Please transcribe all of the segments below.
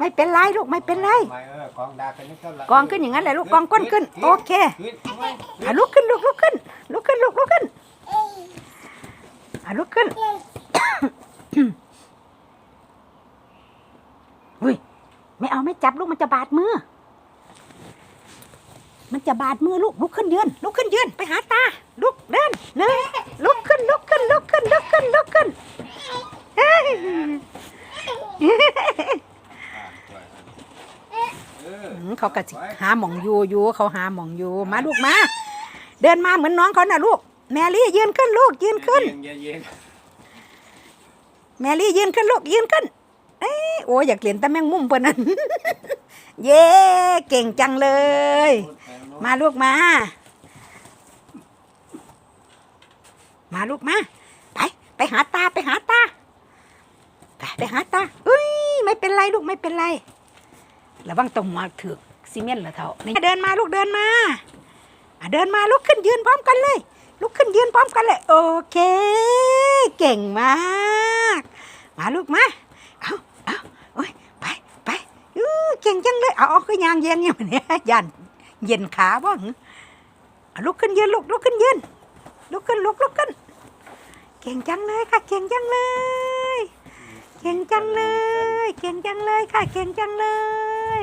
ไม่เป็นไรลูกไม่เป็นไร ไม่เออกองดากันนี่ก็ละกองขึ้นอย่างนั้นแหละลูกกองก้นขึ้น โอเคขึ้นเอาไว้อะลุกขึ้นลุกลุกขึ้นลุกขึ้นลุกลุกขึ้นอะลุกขึ้น อุ้ยไม่เอาไม่จับลูกมันจะบาดมือ มันจะบาดมือลูกลุกขึ้นยืนลุกขึ้นยืนไปหาตาลุกเดินเดินลุกขึ้นลุกขึ้นลุกขึ้นลุกขึ้นลุกขึ้นเฮ้ย เออ อืม เขาก็สิหาหมองอยู่อยู่เขาหาหมองอยู่มาลูกมา เดินมาเหมือนน้องเขาน่ะลูก แมรี่ยืนขึ้นลูกยืนขึ้นเย็นเย็นแมรี่ยืนขึ้นลูกยืนขึ้น เอ้ยโอ้ยอยากเรียนแต่แมงมุมเพื่อนนั้นเย้เก่งจังเลย มาลูกมา มาลูกมา ไป ไปหาตาไปหาตาไปไปหาตาเอ้ยไม่เป็นไรลูกไม่เป็นไรระวังตรงมาถือก ซีเมนต์เหรอเท่าเดินมาลูกเดินมาเดินมาลุกขึ้นยืนพร้อมกันเลย ลุกขึ้นยืนพร้อมกันเลย โอเค เก่งมาก มาลูกมาเอาเอาโอ้ยไปไปเก่งจังเลยเอาเอาก็ยางเย็นอย่างนี้ยันเย็นขาบ้างลุกขึ้นยืนลูกลุกขึ้นยืนลุกขึ้นลุกลุกขึ้น เก่งจังเลยค่ะ เก่งจังเลย เก่งจังเลย เก่งจังเลยค่ะ เก่งจังเลย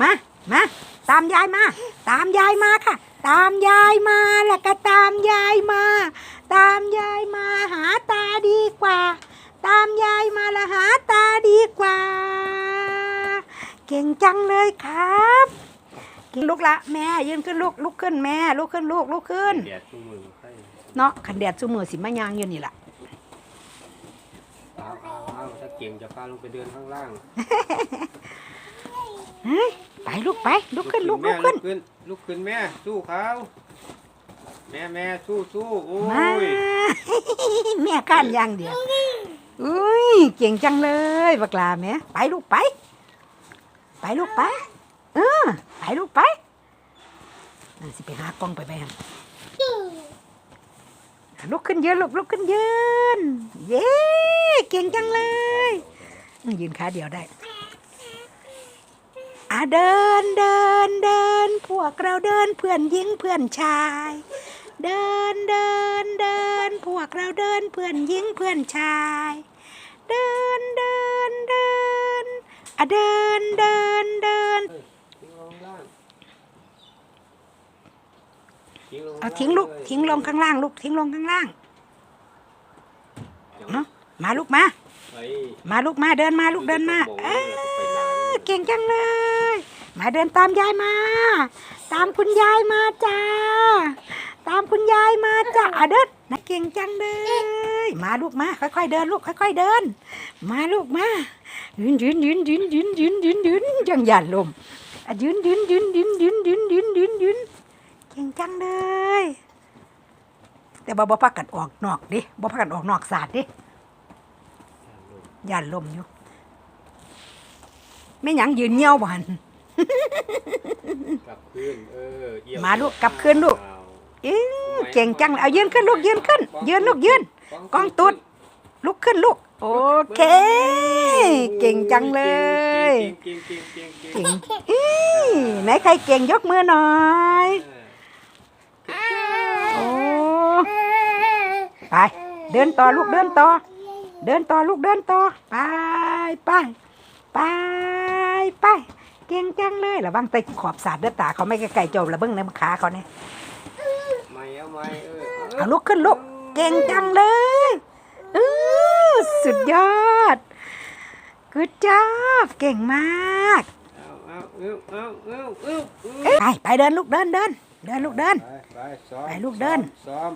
มา มา ตามยายมา ตามยายมาค่ะ ตามยายมาแล้วก็ตามยายมา ตามยายมาหาตาดีกว่า ตามยายมาละหาตาดีกว่า เก่งจังเลยครับเก่งลุกละแม่ยืนขึ้นลุกลุกขึ้นแม่ลุกขึ้นลูกลุกขึ้นเนาะขันแดดซูมือสิมายางยู่นี่แหละเอาเอาเอาถ้าเก่งจะพาลงไปเดินข้างล่าง เฮ้ยไปลูกไปลุกขึ้นลุกแม่ลุกขึ้นลุกขึ้นลุกขึ้นแม่สู้เขาแม่แม่สู้สู้โอ้มายแม่ก้านอยางเดียวอุ้ยเก่งจังเลยบักลาแม่ไปลูกไป ไปลูกไปเออไปลูกไปนั่นสิไปหากล้องไปไปหันลุกขึ้นยืนลูกลุกขึ้นยืนเย้เก่งจังเลยอืมยืนขาเดียวได้ อะเดินเดินเดินพวกเราเดินเพื่อนหญิงเพื่อนชาย เดินเดินเดินพวกเราเดินเพื่อนหญิงเพื่อนชาย เดินเดินเดินอะเดินเดินเดินเอาทิ้งลูกทิ้งลงข้างล่างลูกทิ้งลงข้างล่างเนาะมาลูกมาไปมาลูกมาเดินมาลูกเดินมา เออ เก่งจังเลย มาเดินตามยายมา ตามคุณยายมาจ้า ตามคุณยายมาจ้าอะเดินนะเก่งจังเลย มาลูกมา ค่อยๆเดินลูกค่อย ๆ เดิน มาลูกมายืนยืนยืนยืนยืนยืนยืนยืนจังหยันลมยืนยืนยืนยืนยืนยืนยืนยืนยืนเก่งจังเลย แต่บ่บ่พักกันออกนอกดิบ่พักกันออกนอกศาสตร์ดิย่านลมอยู่ ไม่หยังยืนเงี้ยวบ่หัน กลับคืนเออเยี่ยมาลูกกลับคืนลูกอิ๊งเก่งจังเลยเอายืนขึ้นลูกยืนขึ้น ยืนลูกยืนกองตุ๊ดลุกขึ้นลูก โอเค เก่งจังเลย เก่งเก่งเก่งเก่งเก่งอี้ไหนใครเก่งยกมือหน่อยโอ้ไป เดินต่อลูกเดินต่อ เดินต่อลูกเดินต่อ ไปไปไป ไปเก่งจังเลยระวังไปขอบสาดเด้อตาเขาไม่ไกลๆจบระเบิ้งในขาเขาเนี่ยไม่เอาไม่เออเอาลุกขึ้นลูกเก่งจังเลยอื้อสุดยอดกูจ้าเก่งมากเอาเอาเอาเอาเอาเอาเอาไปไปเดินลูกเดินเดินเดินลูกเดินไปไปซ้อมไปลูกเดินซ้อม